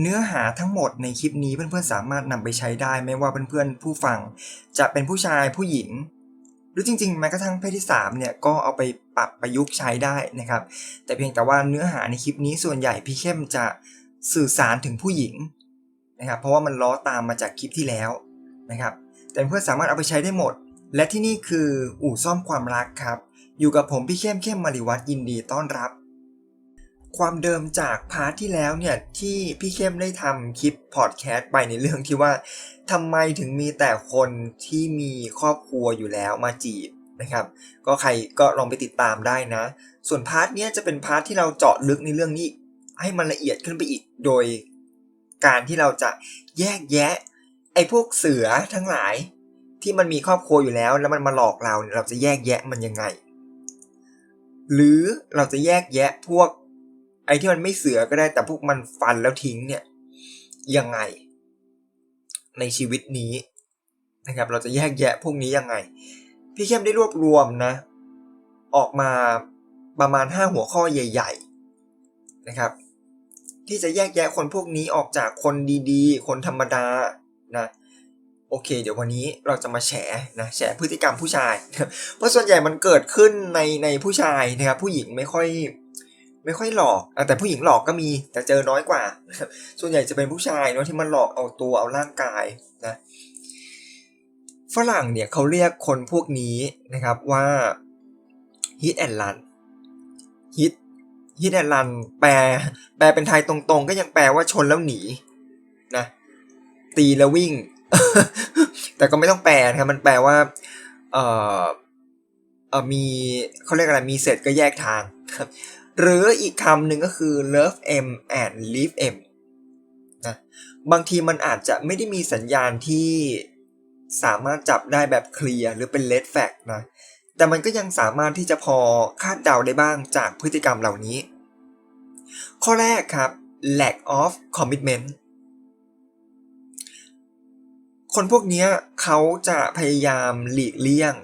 เนื้อหาทั้งหมดในคลิปนี้เพื่อนๆสามารถนำไปใช้ได้ไม่ว่าเพื่อนๆผู้ฟัง จะเป็นผู้ชายผู้หญิง หรือจริงๆแม้กระทั่งเพศที่3เนี่ยก็เอาไปปรับประยุกต์ใช้ได้นะครับ แต่เพียงแต่ว่าเนื้อหาในคลิปนี้ส่วนใหญ่พี่เข้มจะสื่อสารถึงผู้หญิงนะครับเพราะว่ามันล้อตามมาจากคลิปที่แล้วนะครับแต่เพื่อนสามารถเอาไปใช้ได้หมด และที่นี่คืออู่ซ่อมความรักครับ อยู่กับผมพี่เข้มเข้มมาริวัตรยินดีต้อนรับ ความเดิมจากพาร์ทที่แล้วเนี่ยที่พี่เข้มได้ทำคลิปพอดแคสต์ไปในเรื่องที่ว่าทำไมถึงมีแต่คนที่มีครอบครัวอยู่แล้วมาจีบนะครับ ก็ใครก็ลองไปติดตามได้นะ ส่วนพาร์ทเนี้ยจะเป็นพาร์ทที่เราเจาะลึกในเรื่องนี้ ให้มันละเอียดขึ้นไปอีกโดย การที่เราจะแยกแยะ ไอ้พวกเสือทั้งหลายที่มันมีครอบครัวอยู่แล้ว แล้วมันมาหลอกเราเราจะแยกแยะมันยังไง หรือเราจะแยกแยะพวก ไอ้ที่มันไม่เสือก็ได้แต่พวกมันฟันแล้วทิ้งเนี่ย ยังไง ในชีวิตนี้นะครับ เราจะแยกแยะพวกนี้ยังไง พี่เข้มได้รวบรวมนะ ออกมาประมาณ 5 หัวข้อใหญ่ ๆนะครับ ที่จะแยกแยะคนพวกนี้ออกจากคนดีๆ คนธรรมดานะโอเค เดี๋ยววันนี้เราจะมาแฉนะแฉพฤติกรรมผู้ชาย เพราะส่วนใหญ่มันเกิดขึ้นในในผู้ชายนะครับผู้หญิงไม่ค่อย ไม่ค่อยหลอกอแต่ผู้หญิงหลอกก็มีแต่เจอน้อยกว่า ส่วนใหญ่จะเป็นผู้ชายเนาะที่มันหลอกเอาตัวเอาร่างกายนะฝรั่งเนี่ยเขาเรียกคนพวกนี้นะครับว่า hit and run hit hit and run แปลแปลเป็นไทยตรงๆ ก็ยังแปลว่าชนแล้วหนีนะตีแล้ววิ่ง แต่ก็ไม่ต้องแปลนะครับมันแปลว่าเออเออมีเขาเรียกอะไรมีเสร็จก็แยกทางครับ หรืออีกคำหนึ่งก็คือ love m and leave m นะบางทีมันอาจจะไม่ได้มีสัญญาณที่สามารถจับได้แบบเคลียร์หรือเป็น red flag นะ แต่มันก็ยังสามารถที่จะพอคาดเดาได้บ้างจากพฤติกรรมเหล่านี้ ข้อแรกครับ lack of commitment คนพวกนี้เขาจะพยายามหลีกเลี่ยง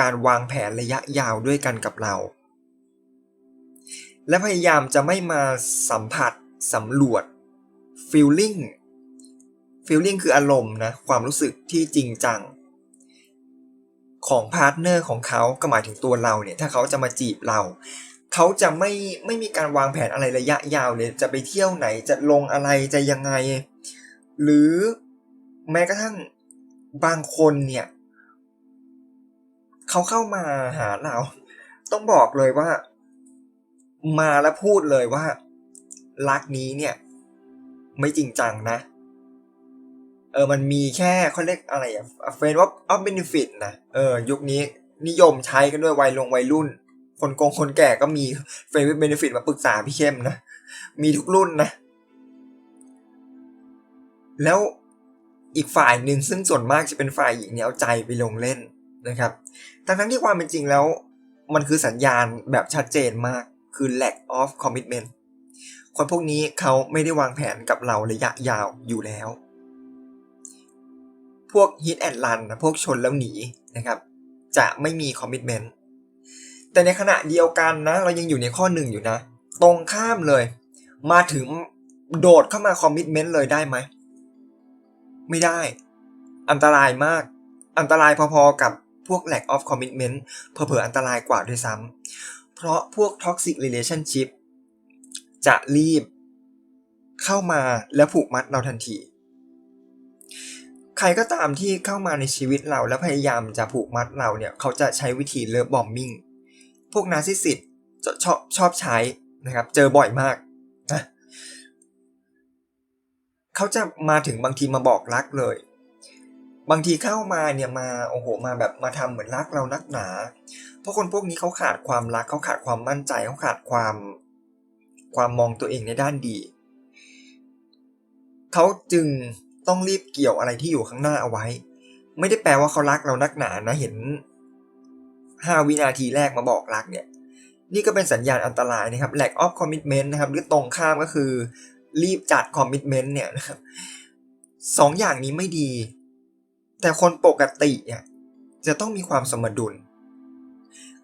การวางแผนระยะยาวด้วยกันกับเรา และพยายามจะไม่มาสัมผัสสำรวจ feeling feeling คืออารมณ์นะความรู้สึกที่จริงจัง ของพาร์ทเนอร์ของเขาก็หมายถึงตัวเราเนี่ยถ้าเขาจะมาจีบเรา เขาจะไม่ไม่มีการวางแผนอะไรระยะยาวเลยจะไปเที่ยวไหนจะลงอะไรจะยังไง หรือแม้กระทั่งบางคนเนี่ยเขาเข้ามาหาเรา ต้องบอกเลยว่า มาแล้วพูดเลยว่า รักนี้เนี่ย ไม่จริงจังนะ เออมันมีแค่เขาเรียกอะไรอะเฟนว่าออฟเบนฟิตนะเออยุคนี้นิยมใช้กันด้วยวัยลงวัยรุ่น คนโกงคนแก่ก็มีเฟนวิเบนฟิตมาปรึกษาพี่เข้มนะ มีทุกรุ่นนะ แล้วอีกฝ่ายหนึ่งซึ่งส่วนมากจะเป็นฝ่ายหญิงเนี่ยเอาใจไปลงเล่นนะครับ ทั้งทั้งที่ความเป็นจริงแล้ว มันคือสัญญาณแบบชัดเจนมาก คือ lack of commitment คนพวกนี้เขาไม่ได้วางแผนกับเราระยะยาวอยู่แล้ว พวก hit and run นะพวกชนแล้วหนีนะครับ จะไม่มี commitment แต่ในขณะเดียวกันนะ เรายังอยู่ในข้อหนึ่งอยู่นะ ตรงข้ามเลย มาถึงโดดเข้ามา commitment เลยได้ไหม ไม่ได้ อันตรายมาก อันตรายพอๆกับพวก lack of commitment เผลอๆอันตรายกว่าด้วยซ้ำ เพราะพวก toxic relationship จะรีบเข้ามาแล้วผูกมัดเราทันที ใครก็ตามที่เข้ามาในชีวิตเราแล้วพยายามจะผูกมัดเราเนี่ย เขาจะใช้วิธีเลิฟบอมมิ่ง พวกนาซิสซิสจะชอบชอบใช้นะครับ เจอบ่อยมากนะเขาจะมาถึงบางทีมาบอกรักเลย บางทีเข้ามาเนี่ยมาโอ้โหมาแบบมาทำเหมือนรักเรานักหนา เพราะคนพวกนี้เขาขาดความรักเขาขาดความมั่นใจเขาขาดความความมองตัวเองในด้านดีเขาจึงต้องรีบเกี่ยวอะไรที่อยู่ข้างหน้าเอาไว้ ไม่ได้แปลว่าเขารักเรานักหนานะเห็นห้าวินาทีแรกมาบอกรักเนี่ย นี่ก็เป็นสัญญาณอันตรายนะครับ lack of commitment นะครับ หรือตรงข้ามก็คือ รีบจัด commitment เนี่ยนะครับสองอย่างนี้ไม่ดี แต่คนปกติเนี่ยจะต้องมีความสมดุล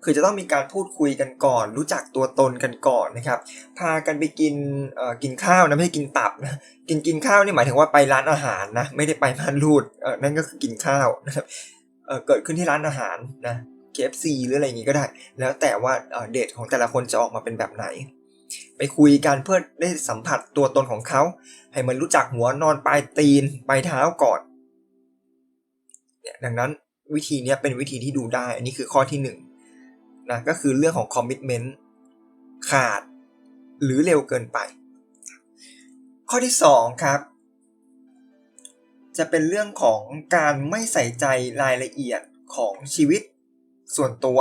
คือจะต้องมีการพูดคุยกันก่อน รู้จักตัวตนกันก่อนนะครับ พากันไปกินเอ่อกินข้าวนะไม่ใช่กินตับนะกินกินข้าวนี่หมายถึงว่าไปร้านอาหารนะไม่ได้ไปม่านรูดเออนั่นก็คือกินข้าวนะครับเออเกิดขึ้นที่ร้านอาหารนะ KFC หรืออะไรอย่างงี้ก็ได้ แล้วแต่ว่าเอ่อเดทของแต่ละคนจะออกมาเป็นแบบไหน ไปคุยกันเพื่อได้สัมผัสตัวตนของเขา ให้มันรู้จักหัวนอนปลายตีนปลายเท้าก่อน เนี่ยดังนั้นวิธีนี้เป็นวิธีที่ดูได้ อันนี้คือข้อที่หนึ่งนะก็คือเรื่องของคอมมิชเมนต์ขาดหรือเร็วเกินไป ข้อที่สองครับ จะเป็นเรื่องของการไม่ใส่ใจรายละเอียดของชีวิตส่วนตัว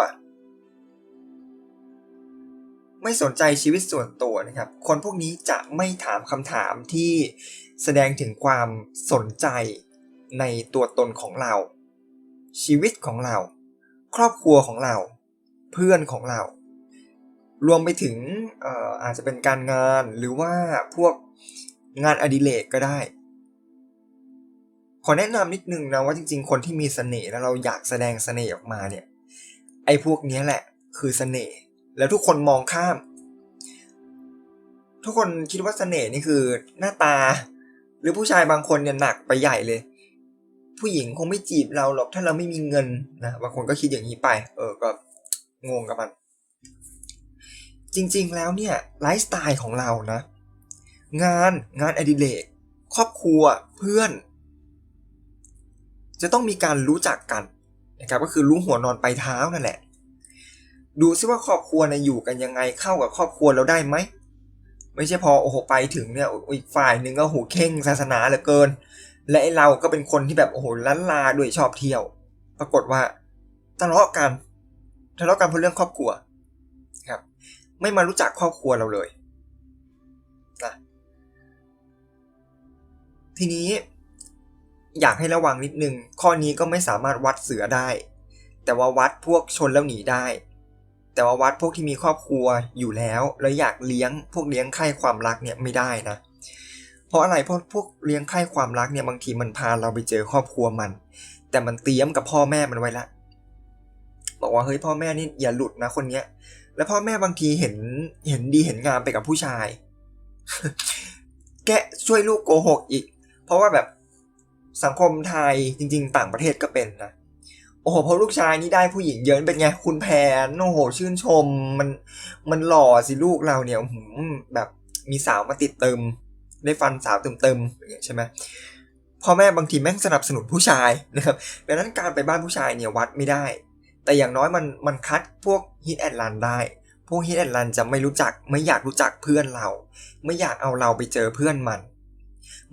ไม่สนใจชีวิตส่วนตัวนะครับ คนพวกนี้จะไม่ถามคำถามที่แสดงถึงความสนใจ ในตัวตนของเรา ชีวิตของเรา ครอบครัวของเรา เพื่อนของเรา รวมไปถึงเอ่อาจจะเป็นการงานหรือว่าพวกงานอดิเรกก็ได้ ขอแนะนำนิดนึงนะว่าจริง ๆ คนที่มีเสน่ห์แล้วเราอยากแสดงเสน่ห์ออกมาเนี่ยไอ้พวกนี้แหละคือเสน่ห์แล้วทุกคนมองข้าม ทุกคนคิดว่าเสน่ห์นี่คือหน้าตา หรือผู้ชายบางคนเนี่ยหนักไปใหญ่เลย ผู้หญิงคงไม่จีบเราหรอกถ้าเราไม่มีเงินนะบางคนก็คิดอย่างนี้ไป เออก็งงกับมัน จริงๆแล้วเนี่ยไลฟ์สไตล์ของเรานะ งานงานอดิเรกครอบครัวเพื่อน จะต้องมีการรู้จักกันนะครับก็คือรู้หัวนอนไปลายเท้านั่นแหละ ดูซิว่าครอบครัวเนี่ยอยู่กันยังไงเข้ากับครอบครัวเราได้ไหมไม่ใช่พอโอ้โหไปถึงเนี่ยอีกฝ่ายหนึ่งก็หูเข่งศาสนาเหลือเกิน และไอเราก็เป็นคนที่แบบโอ้โหล้านลาด้วยชอบเที่ยว ปรากฏว่าทะเลาะกันทะเลาะกันเพราะเรื่องครอบครัวครับ ไม่มารู้จักครอบครัวเราเลยนะทีนี้อยากให้ระวังนิดนึง ข้อนี้ก็ไม่สามารถวัดเสือได้ แต่ว่าวัดพวกชนแล้วหนีได้ แต่ว่าวัดพวกที่มีครอบครัวอยู่แล้ว แล้วอยากเลี้ยงพวกเลี้ยงไข่ความรักเนี่ยไม่ได้นะ เพราะอะไรเพราะพวกเลี้ยงไข่ความรักเนี่ยบางทีมันพาเราไปเจอครอบครัวมัน แต่มันเตรียมกับพ่อแม่มันไว้ละบอกว่าเฮ้ยพ่อแม่นี่อย่าหลุดนะคนเนี้ย แล้วพ่อแม่บางทีเห็นเห็นดีเห็นงามไปกับผู้ชาย แกช่วยลูกโกหกอีก เพราะว่าแบบสังคมไทยจริง ๆ ต่างประเทศก็เป็นนะโอ้โหพอลูกชายนี่ได้ผู้หญิงเยอะเป็นไงคุณแพนโอ้โหชื่นชม มันมันหล่อสิลูกเราเนี่ยแบบมีสาวมาติดเติม ได้ฟันสาวเติมเติมๆอย่างเงี้ยใช่ไหมพ่อแม่บางทีแม่งสนับสนุนผู้ชายนะครับดังนั้นการไปบ้านผู้ชายเนี่ยวัดไม่ได้ แต่อย่างน้อยมันมันคัดพวกฮิตแอนลันได้ พวกฮิตแอนลันจะไม่รู้จักไม่อยากรู้จักเพื่อนเรา ไม่อยากเอาเราไปเจอเพื่อนมัน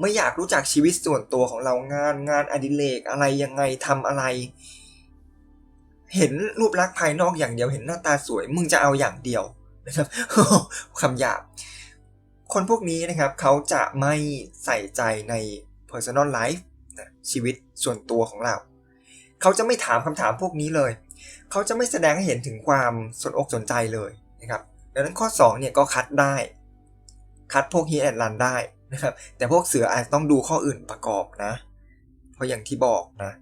ไม่อยากรู้จักชีวิตส่วนตัวของเรางานงานอดิเรกอะไรยังไงทำอะไร เห็นรูปลักษณ์ภายนอกอย่างเดียวเห็นหน้าตาสวยมึงจะเอาอย่างเดียวนะครับคำหยาบ คนพวกนี้นะครับเขาจะไม่ใส่ใจใน personal life นะชีวิตส่วนตัวของเรา เขาจะไม่ถามคำถามพวกนี้เลย เขาจะไม่แสดงให้เห็นถึงความสนอกสนใจเลยนะครับดังนั้นข้อ2เนี่ยก็คัดได้ คัดพวกฮีแอนลันได้นะครับแต่พวกเสืออาจต้องดูข้ออื่นประกอบนะ เพราะอย่างที่บอกนะ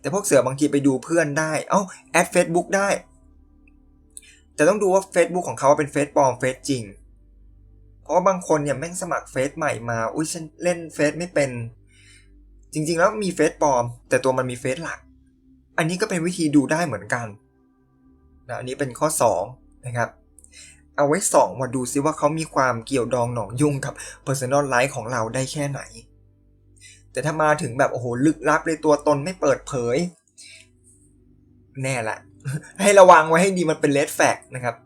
แต่พวกเสือบางทีไปดูเพื่อนได้ เอ้าแอด Facebook ได้ แต่ต้องดูว่า Facebook ของเขาเป็นเฟซปลอมเฟซจริง เพราะว่าบางคนเนี่ยแม่งสมัครเฟซใหม่มา อุ้ยฉันเล่นเฟซไม่เป็น จริงๆแล้วมีเฟซปลอม แต่ตัวมันมีเฟซหลัก อันนี้ก็เป็นวิธีดูได้เหมือนกันนะอันนี้เป็นข้อ 2 นะครับ เอาไว้สองมาดูซิว่าเขามีความเกี่ยวดองหนองยุ่งกับ Personal Life ของเราได้แค่ไหน แต่ถ้ามาถึงแบบโอ้โหลึกลับเลยตัวตนไม่เปิดเผย แน่ละ ให้ระวังไว้ให้ดีมันเป็นเลดแฟกนะครับ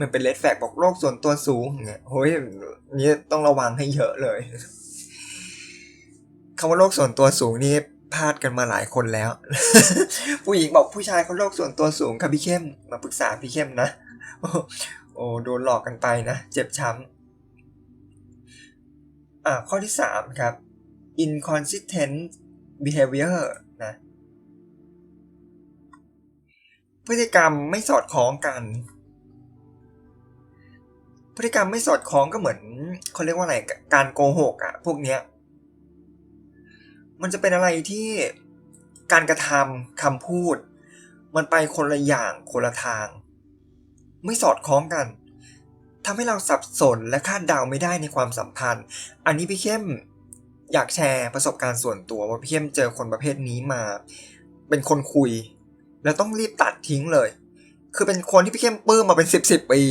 มันเป็นเลดแฟกบอกโรคส่วนตัวสูงอย่างเงี้ยโอ้ยนี่ต้องระวังให้เยอะเลยคำว่าโรคส่วนตัวสูงนี่พลาดกันมาหลายคนแล้ว ผู้หญิงบอกผู้ชายเขาโรคส่วนตัวสูงครับพี่เข้มมาปรึกษาพี่เข้มนะโอ้โดนหลอกกันไปนะ เจ็บช้ำอ่าข้อที่สามครับ inconsistent behavior นะพฤติกรรมไม่สอดคล้องกัน พฤติกรรมไม่สอดคล้องก็เหมือนเขาเรียกว่าอะไรการโกหกอะพวกเนี้ยมันจะเป็นอะไรที่การกระทำคำพูด มันไปคนละอย่างคนละทาง ไม่สอดคล้องกันทำให้เราสับสนและคาดเดาไม่ได้ในความสัมพันธ์ อันนี้พี่เข้มอยากแชร์ประสบการณ์ส่วนตัวว่าพี่เข้มเจอคนประเภทนี้มา เป็นคนคุย แล้วต้องรีบตัดทิ้งเลย คือเป็นคนที่พี่เข้มปลื้มมาเป็นสิบสิบปี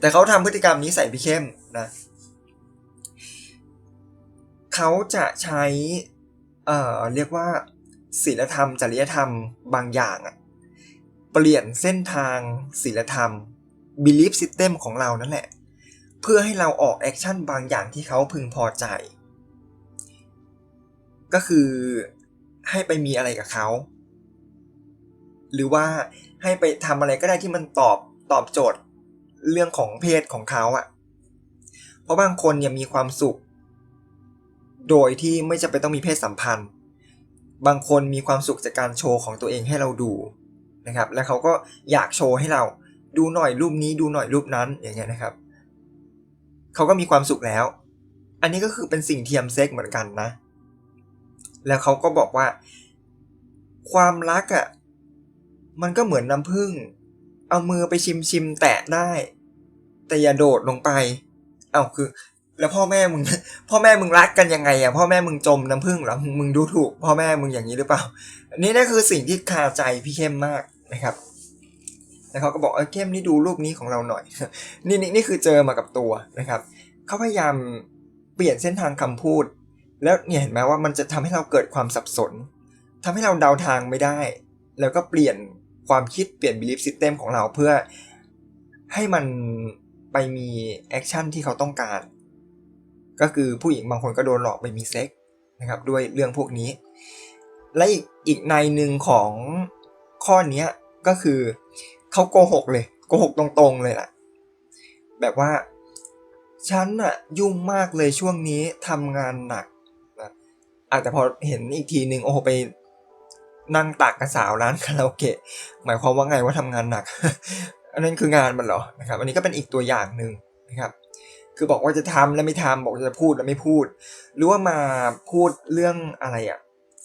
แต่เขาทำพฤติกรรมนี้ใส่พี่เข้มนะเขาจะใช้ เอ่อ เรียกว่าศีลธรรม จริยธรรมบางอย่างอะเปลี่ยนเส้นทางศีลธรรม belief system ของเรานั่นแหละ เพื่อให้เราออกแอคชั่นบางอย่างที่เขาพึงพอใจ ก็คือให้ไปมีอะไรกับเขา หรือว่า ให้ไปทำอะไรก็ได้ที่มันตอบตอบโจทย์เรื่องของเพศของเขาอะ่ะ เพราะบางคนเนี่ยมีความสุข โดยที่ไม่จำเป็นต้องมีเพศสัมพันธ์ บางคนมีความสุขจากการโชว์ของตัวเองให้เราดูนะครับ แล้วเขาก็อยากโชว์ให้เราดูหน่อยรูปนี้ดูหน่อยรูปนั้นอย่างเงี้ยนะครับ เขาก็มีความสุขแล้ว อันนี้ก็คือเป็นสิ่งเทียมเซ็กเหมือนกันนะ แล้วเขาก็บอกว่า ความรักอะ่ะ มันก็เหมือนน้ำผึ้ง เอามือไปชิมชิมแตะได้ แต่อย่าโดดลงไป เอาคือ แล้วพ่อแม่มึง พ่อแม่มึงรักกันยังไงอะ พ่อแม่มึงจมน้ำผึ้งหรอ มึงดูถูก พ่อแม่มึงอย่างนี้หรือเปล่า อันนี้นั่นคือสิ่งที่คาใจพี่เข้มมากนะครับ แล้วเขาก็บอกเออเข้มนี่ดูรูปนี้ของเราหน่อย นี่นี่นี่คือเจอมากับตัวนะครับ เขาพยายามเปลี่ยนเส้นทางคำพูด แล้วเนี่ยเห็นไหมว่ามันจะทำให้เราเกิดความสับสนทำให้เราเดาทางไม่ได้ แล้วก็เปลี่ยน ความคิดเปลี่ยน belief system ของเราเพื่อให้มันไปมีแอคชั่นที่เขาต้องการ ก็คือผู้หญิงบางคนก็โดนหลอกไปมีเซ็กนะครับด้วยเรื่องพวกนี้ และอีกอีกในหนึ่งของข้อนี้ก็คือเขาโกหกเลยโกหกตรงๆเลยล่ะ แบบว่าฉันอะยุ่งมากเลยช่วงนี้ทำงานหนักนะอาจจะพอเห็นอีกทีหนึ่งโอ้โหไป นั่งตักกับสาวร้านคาราโอเกะหมายความว่าไงว่าทำงานหนัก อันนั้นคืองานมันเหรอนะครับอันนี้ก็เป็นอีกตัวอย่างหนึ่งนะครับคือบอกว่าจะทำแล้วไม่ทำบอกจะพูดแล้วไม่พูด หรือว่ามาพูดเรื่องอะไรอะ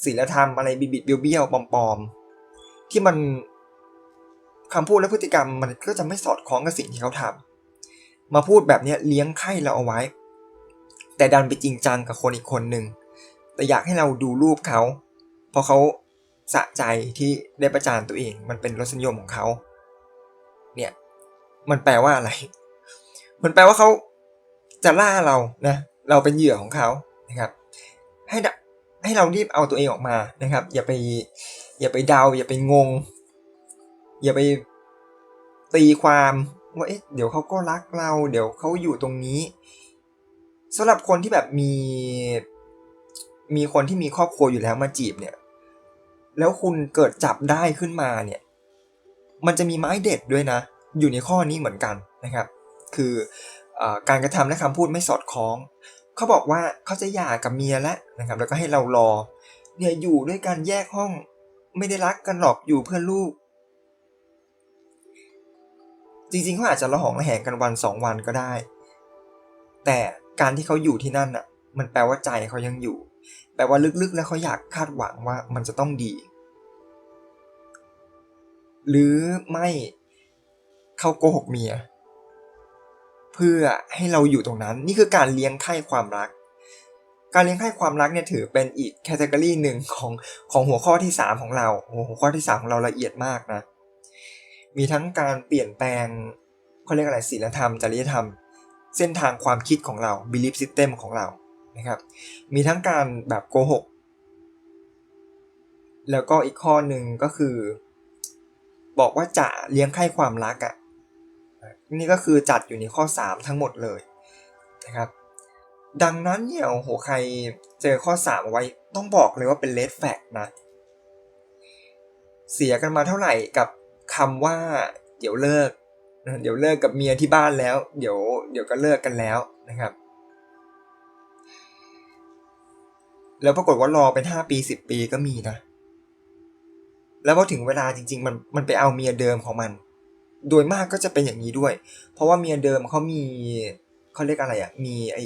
ศีลธรรมอะไรบิดเบี้ยวๆปลอมๆ ที่มันคำพูดและพฤติกรรมมันก็จะไม่สอดคล้องกับสิ่งที่เขาทำมาพูดแบบนี้เลี้ยงไข่เราเอาไว้ แต่ดันไปจริงจังกับคนอีกคนหนึ่งแต่อยากให้เราดูรูปเขาเพราะเขา สะใจที่ได้ประจานตัวเอง มันเป็นรสนิยมของเขา เนี่ย มันแปลว่าอะไร มันแปลว่าเขาจะล่าเรานะ เราเป็นเหยื่อของเขานะครับ ให้ให้เรารีบเอาตัวเองออกมานะครับ อย่าไป อย่าไปเดา อย่าไปงง อย่าไปตีความว่าเอ๊ะเดี๋ยวเขาก็รักเรา เดี๋ยวเขาอยู่ตรงนี้สำหรับคนที่แบบมีมีคนที่มีครอบครัวอยู่แล้วมาจีบเนี่ย แล้วคุณเกิดจับได้ขึ้นมาเนี่ย มันจะมีไม้เด็ดด้วยนะ อยู่ในข้อนี้เหมือนกันนะครับ คืออการกระทำและคำพูดไม่สอดคล้อง เขาบอกว่าเขาจะหย่ากับเมียแล้วนะครับ แล้วก็ให้เรารอ เนี่ยอยู่ด้วยกันแยกห้อง ไม่ได้รักกันหรอกอยู่เพื่อลูก จริงๆเขาอาจจะระหองระแหงกันวันสองวันก็ได้ แต่การที่เขาอยู่ที่นั่นอะ มันแปลว่าใจเขายังอยู่แปลว่าลึกๆ แล้วเขาอยากคาดหวังว่ามันจะต้องดี หรือไม่เขาโกหกเมีย เพื่อให้เราอยู่ตรงนั้น นี่คือการเลี้ยงไข่ความรัก การเลี้ยงไข่ความรักเนี่ยถือเป็นอีกแคตตากรีหนึ่งของของหัวข้อที่ 3 ของเราหัวข้อที่ 3 ของเราละเอียดมากนะ มีทั้งการเปลี่ยนแปลงเขาเรียกอะไรศีลธรรมจริยธรรม เส้นทางความคิดของเรา belief system ของเรานะครับ มีทั้งการแบบโกหกแล้วก็อีกข้อหนึ่งก็คือ บอกว่าจะเลี้ยงไข่ความรักอะ่ะนี่ก็คือจัดอยู่ในข้อ 3 ทั้งหมดเลยนะครับ ดังนั้นเนี่ยโอ้โหใครเจอข้อ 3 ไว้ต้องบอกเลยว่าเป็นเลดแฟกนะ เสียกันมาเท่าไหร่กับคำว่า เดี๋ยวเลิก เดี๋ยวเลิกกับเมียที่บ้านแล้ว เดี๋ยวเดี๋ยวก็เลิกกันแล้วนะครับ แล้วปรากฏว่ารอเป็นห้าปีสิบปีก็มีนะ แล้วพอถึงเวลาจริง ๆ มันมันไปเอาเมียเดิมของมัน โดยมากก็จะเป็นอย่างนี้ด้วย เพราะว่าเมียเดิมเขามีเขาเรียกอะไรอะ่ะ มีไอ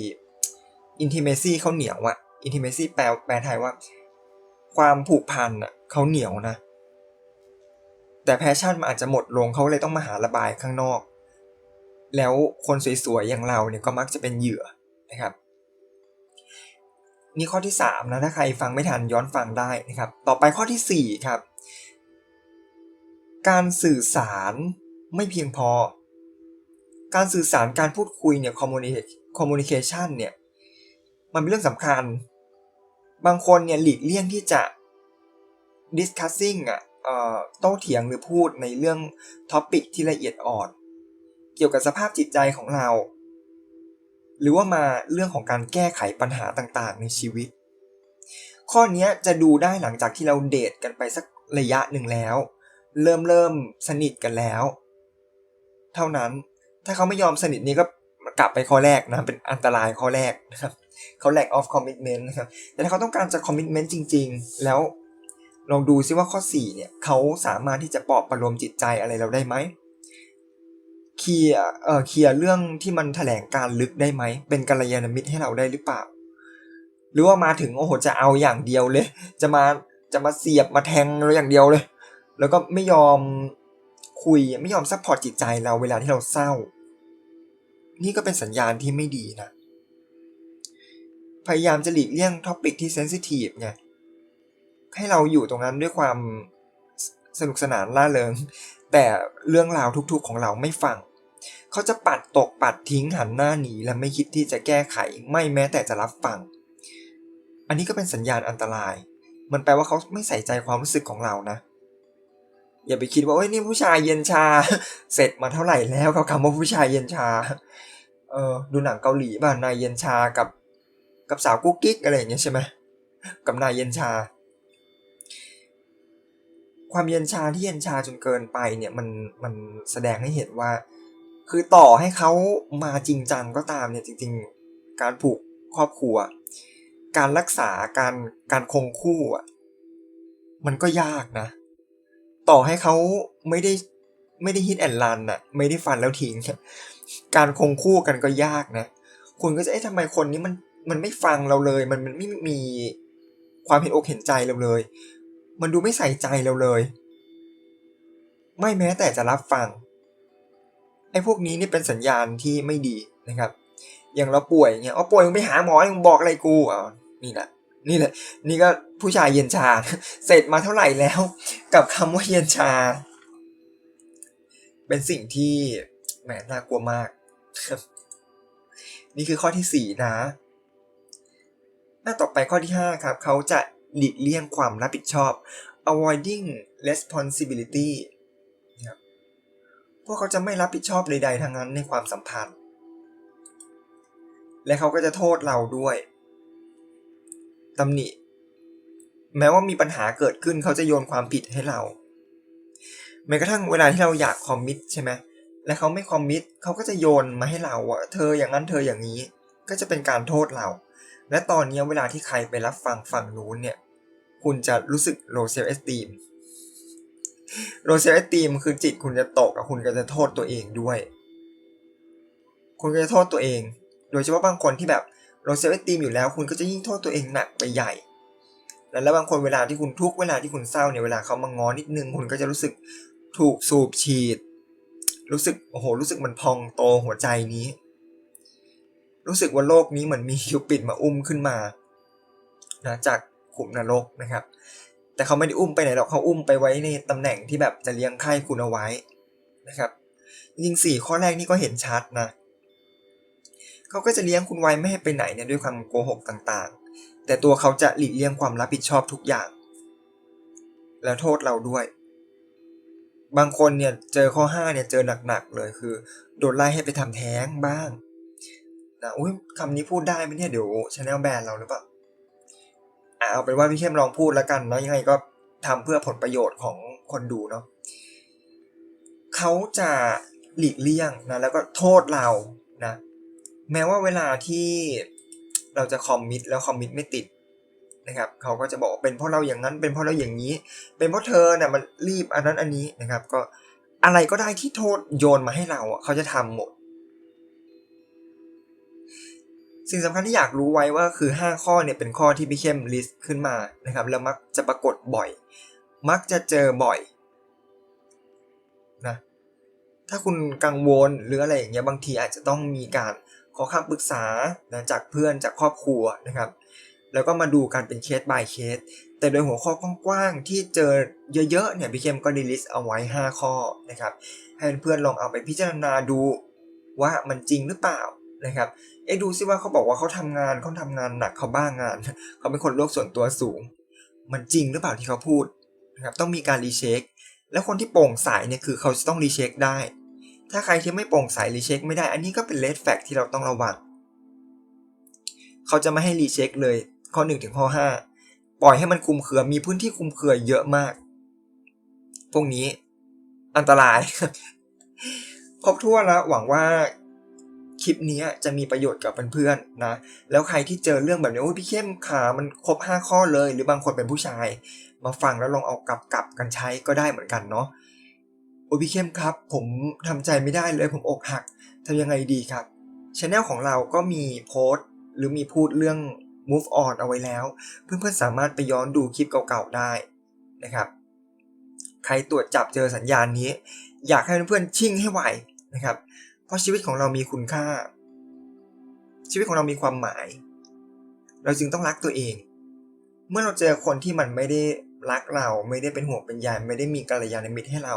อินทิเมซี่เขาเหนียวอะอินทิเมซี่แปลแปลไทยว่า ความผูกพันอะเขาเหนียวนะ แต่แพชชั่นมันอาจจะหมดลงเขาเลยต้องมาหาระบายข้างนอก แล้วคนสวยๆอย่างเราเนี่ยก็มักจะเป็นเหยื่อนะครับนี่ข้อที่3นะถ้าใครฟังไม่ทันย้อนฟังได้นะครับ ต่อไปข้อทีสี่4ครับ การสื่อสารไม่เพียงพอ การสื่อสารการพูดคุยเนี่ย communication เนี่ยมันเป็นเรื่องสำคัญ บางคนเนี่ยหลีกเลี่ยงที่จะ discussing อะเอ่อโต้เถียงหรือพูดในเรื่องท็อปิกที่ละเอียดอ่อน เกี่ยวกับสภาพจิตใจของเรา หรือว่ามาเรื่องของการแก้ไขปัญหาต่างๆ ในชีวิต ข้อนี้จะดูได้หลังจากที่เราเดทกันไปสักระยะหนึ่งแล้ว เริ่มเริ่มสนิทกันแล้ว เท่านั้นถ้าเขาไม่ยอมสนิทนี้ก็กลับไปข้อแรกนะเป็นอันตรายข้อแรกนะครับเขา lack of commitment นะครับแต่ถ้าเขาต้องการจะ commitment จริง ๆ แล้วลองดูซิว่าข้อ 4 เนี่ยเขาสามารถที่จะปลอบประโลมจิตใจอะไรเราได้ไหมเคลียเอ่อเคลียเรื่องที่มันแถลงการลึกได้ไหม เป็นกัลยาณมิตรให้เราได้หรือเปล่า หรือว่ามาถึงโอ้โหจะเอาอย่างเดียวเลย จะมาจะมาเสียบมาแทงเราอย่างเดียวเลย แล้วก็ไม่ยอมคุยไม่ยอมซัพพอร์ตจิตใจเราเวลาที่เราเศร้า นี่ก็เป็นสัญญาณที่ไม่ดีนะ พยายามจะหลีกเลี่ยงท็อปิกที่เซนซิทีฟไงให้เราอยู่ตรงนั้นด้วยความสนุกสนานล่าเริง แต่เรื่องราวทุกๆของเราไม่ฟัง เขาจะปัดตกปัดทิ้งหันหน้าหนีและไม่คิดที่จะแก้ไขไม่แม้แต่จะรับฟัง อันนี้ก็เป็นสัญญาณอันตราย มันแปลว่าเขาไม่ใส่ใจความรู้สึกของเรานะ อย่าไปคิดว่าเอ้ยนี่ผู้ชายเย็นชา เสร็จมาเท่าไหร่แล้วกับคำว่าผู้ชายเย็นชา เออดูหนังเกาหลีบ้างนายเย็นชากับกับสาวกุ๊กกิ๊กอะไรอย่างเงี้ยใช่ไหมกับนายเย็นชา ความเย็นชาที่เย็นชาจนเกินไปเนี่ยมันมันแสดงให้เห็นว่า คือต่อให้เขามาจริงจังก็ตามเนี่ยจริง ๆ การผูกครอบครัว การรักษาการการคงคู่อะมันก็ยากนะ ต่อให้เขาไม่ได้ไม่ได้ฮิตแอนลันอะไม่ได้ฟันแล้วทิ้งการคงคู่กันก็ยากนะ คุณก็จะเอ๊ะทำไมคนนี้มันมันไม่ฟังเราเลย มันมันไม่มีความเห็นอกเห็นใจเราเลย มันดูไม่ใส่ใจเราเลย ไม่แม้แต่จะรับฟังไอ้พวกนี้นี่เป็นสัญญาณที่ไม่ดีนะครับ อย่างเราป่วยเงี้ยอ๋อป่วยมึงไปหาหมอมึงบอกอะไรกูอ๋อนี่แหละ นี่แหละนี่ก็ผู้ชายเย็นชา เสร็จมาเท่าไหร่แล้ว กับคำว่าเย็นชา เป็นสิ่งที่แหมน่ากลัวมาก นี่คือข้อที่สี่นะ หน้าต่อไปข้อที่5ครับ เขาจะหลีกเลี่ยงความรับผิดชอบ avoiding responsibility นะครับพวกเขาจะไม่รับผิดชอบใดๆทั้งนั้นในความสัมพันธ์ และเขาก็จะโทษเราด้วย ตำหนิ แม้ว่ามีปัญหาเกิดขึ้นเขาจะโยนความผิดให้เรา แม้กระทั่งเวลาที่เราอยากคอมมิตใช่ไหมและเขาไม่คอมมิตเขาก็จะโยนมาให้เราว่าเธออย่างนั้นเธออย่างนี้ ก็จะเป็นการโทษเรา และตอนนี้เวลาที่ใครไปรับฟังฝั่งนู้นเนี่ย คุณจะรู้สึกโลเซลเอสตีมโลเซลเอสตีมคือจิตคุณจะตกคุณก็จะโทษตัวเองด้วย คุณก็จะโทษตัวเอง โดยเฉพาะบางคนที่แบบ โลเซลเอตีมอยู่แล้ว คุณก็จะยิ่งโทษตัวเองหนักไปใหญ่ แล้วบางคนเวลาที่คุณทุกข์เวลาที่คุณเศร้าเนี่ยเวลาเขามางอนิดนึงคุณก็จะรู้สึกถูกสูบฉีด รู้สึกโอ้โหรู้สึกมันพองโตหัวใจนี้ รู้สึกว่าโลกนี้เหมือนมีคิวปิดมาอุ้มขึ้นมานะจากขุมนรกนะครับ แต่เขาไม่ได้อุ้มไปไหนหรอกเขาอุ้มไปไว้ในตำแหน่งที่แบบจะเลี้ยงไข้คุณเอาไว้นะครับจริงสี่ข้อแรกนี่ก็เห็นชัดนะ เขาก็จะเลี้ยงคุณไว้ไม่ให้ไปไหนเนี่ยด้วยความโกหกต่างๆ แต่ตัวเขาจะหลีกเลี่ยงความรับผิดชอบทุกอย่าง แล้วโทษเราด้วย บางคนเนี่ยเจอข้อห้าเนี่ยเจอหนักๆเลยคือ โดนไล่ให้ไปทำแท้งบ้างนะอุ้ยคำนี้พูดได้ไหมเนี่ยเดี๋ยวชาแนลแบนเราหรือเปล่าอ่าเอาเป็นว่าพี่เข้มลองพูดแล้วกันเนาะยังไงก็ทำเพื่อผลประโยชน์ของคนดูเนาะเขาจะหลีกเลี่ยงนะแล้วก็โทษเรานะ แม้ว่าเวลาที่เราจะคอมมิตแล้วคอมมิตไม่ติดนะครับเขาก็จะบอกเป็นเพราะเราอย่างนั้นเป็นเพราะเราอย่างนี้ เป็นเพราะเธอเนี่ยมันรีบอันนั้นอันนี้นะครับ ก็อะไรก็ได้ที่โทษโยนมาให้เราอะเขาจะทำหมด สิ่งสำคัญที่อยากรู้ไว้ว่าคือ 5 ข้อเนี่ยเป็นข้อที่พี่เข้มลิสต์ขึ้นมานะครับแล้วมักจะปรากฏบ่อย มักจะเจอบ่อยนะถ้าคุณกังวลหรืออะไรอย่างเงี้ยบางทีอาจจะต้องมีการ ขอคำปรึกษานะจากเพื่อนจากครอบครัวนะครับ แล้วก็มาดูกันเป็นเคส by เคส แต่โดยหัวข้อกว้างๆที่เจอเยอะๆเนี่ยพี่เข้มก็ดีลิสต์เอาไว้ 5 ข้อนะครับ ให้เพื่อนลองเอาไปพิจารณาดูว่ามันจริงหรือเปล่านะครับ เอ๊ดูซิว่าเขาบอกว่าเขาทำงานเขาทำงานหนักเขาบ้างงาน เขาเป็นคนโลกส่วนตัวสูง มันจริงหรือเปล่าที่เขาพูดนะครับ ต้องมีการรีเช็ค แล้วคนที่โปร่งใสเนี่ยคือเขาจะต้องรีเช็คได้ ถ้าใครที่ไม่โปร่งใสรีเช็คไม่ได้ อันนี้ก็เป็นเลดแฟกที่เราต้องระวัง เขาจะไม่ให้รีเช็คเลย ข้อ1ถึงข้อ5 ปล่อยให้มันคุมเครือ มีพื้นที่คุมเครือเยอะมาก พวกนี้อันตราย ครบถ้วแล้วหวังว่าคลิปนี้จะมีประโยชน์กับเพื่อนๆนะ แล้วใครที่เจอเรื่องแบบนี้โอ้ยพี่เข้มขามันครบ 5 ข้อเลย หรือบางคนเป็นผู้ชาย มาฟังแล้วลองเอากลับกลับกันใช้ก็ได้เหมือนกันเนาะ โอ้พี่เข้มครับ ผมทำใจไม่ได้เลยผมอกหักทำยังไงดีครับช anel ของเราก็มีโพสต์หรือมีพูดเรื่อง move on เอาไว้แล้ว เพื่อนๆสามารถไปย้อนดูคลิปเก่าๆได้นะครับ ใครตรวจจับเจอสัญญาณนี้ อยากให้เพื่อนๆชิ่งให้ไหวนะครับ เพราะชีวิตของเรามีคุณค่า ชีวิตของเรามีความหมาย เราจึงต้องรักตัวเอง เมื่อเราเจอคนที่มันไม่ได้รักเราไม่ได้เป็นห่วงเป็นใยไม่ได้มีกัลยาณมิตรให้เรา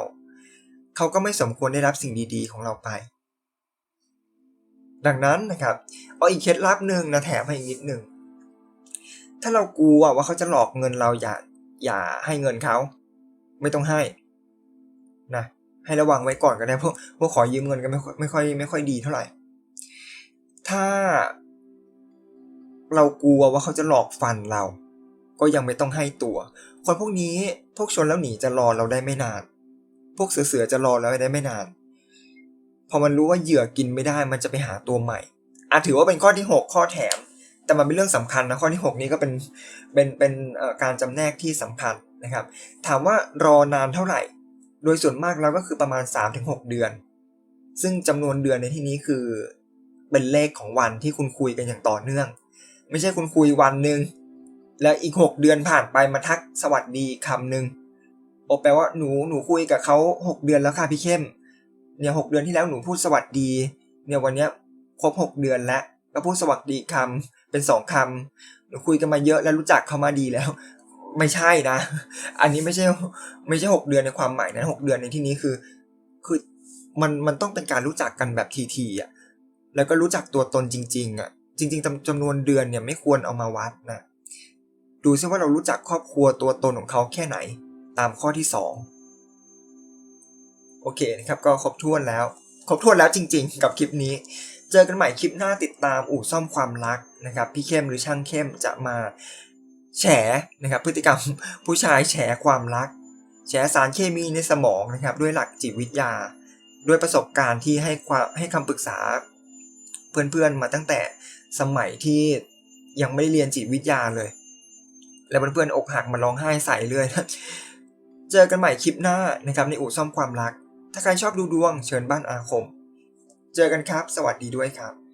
เขาก็ไม่สมควรได้รับสิ่งดีๆ ของเราไป ดังนั้นนะครับ เอาอีกเคล็ดลับหนึ่งนะแถมให้อีกนิดหนึ่ง ถ้าเรากลัวว่าเขาจะหลอกเงินเราอย่าอย่าให้เงินเขา ไม่ต้องให้นะให้ระวังไว้ก่อนก็ได้พวกพวกขอยืมเงินก็ไม่ค่อยไม่ค่อยไม่ค่อยดีเท่าไหร่ ถ้า เรากลัวว่าเขาจะหลอกฟันเรา ก็ยังไม่ต้องให้ตัว คนพวกนี้พวกชนแล้วหนีจะรอเราได้ไม่นาน พวกเสือๆจะรอเราได้ไม่นาน พอมันรู้ว่าเหยื่อกินไม่ได้มันจะไปหาตัวใหม่อาจถือว่าเป็นข้อที่ 6 ข้อแถม แต่มันเป็นเรื่องสำคัญนะข้อที่ 6 นี้ก็เป็นเป็นเป็นการจำแนกที่สำคัญนะครับ ถามว่ารอนานเท่าไหร่ โดยส่วนมากแล้วก็คือประมาณ 3-6 เดือน ซึ่งจำนวนเดือนในที่นี้คือเป็นเลขของวันที่คุณคุยกันอย่างต่อเนื่อง ไม่ใช่คุณคุยวันหนึ่งแล้วอีก 6 เดือนผ่านไปมาทักสวัสดีคำหนึ่ง โอแปลว่าหนูหนูคุยกับเขา6เดือนแล้วค่ะพี่เข้ม เนี่ยหกเดือนที่แล้วหนูพูดสวัสดี เนี่ยวันเนี้ยครบหกเดือนแล้วก็พูดสวัสดีคำเป็นสองคำหนูคุยกันมาเยอะแล้วรู้จักเขามาดีแล้ว ไม่ใช่นะ อันนี้ไม่ใช่ไม่ใช่หกเดือนในความหมายนะหกเดือนในที่นี้คือ คือมันมันต้องเป็นการรู้จักกันแบบทีๆอะแล้วก็รู้จักตัวตนจริง ๆ อะ จริง ๆจำจำนวนเดือนเนี่ยไม่ควรเอามาวัดนะดูซิว่าเรารู้จักครอบครัวตัวตนของเขาแค่ไหน ตามข้อที่สองโอเคนะครับก็ครบถ้วนแล้ว ครบถ้วนแล้วจริง ๆ กับคลิปนี้ เจอกันใหม่คลิปหน้าติดตามอู่ซ่อมความรักนะครับ พี่เข้มหรือช่างเข้มจะมาแฉนะครับพฤติกรรมผู้ชายแฉความรัก แฉสารเคมีในสมองนะครับ ด้วยหลักจิตวิทยา ด้วยประสบการณ์ที่ให้ความให้คำปรึกษา เพื่อนๆมาตั้งแต่สมัยที่ยังไม่เรียนจิตวิทยาเลย แล้วเพื่อนๆอกหักมาร้องไห้ใส่เลย เจอกันใหม่คลิปหน้านะครับในอู่ซ่อมความรัก ถ้าใครชอบดูดวงเชิญบ้านอาคม เจอกันครับ สวัสดีด้วยครับ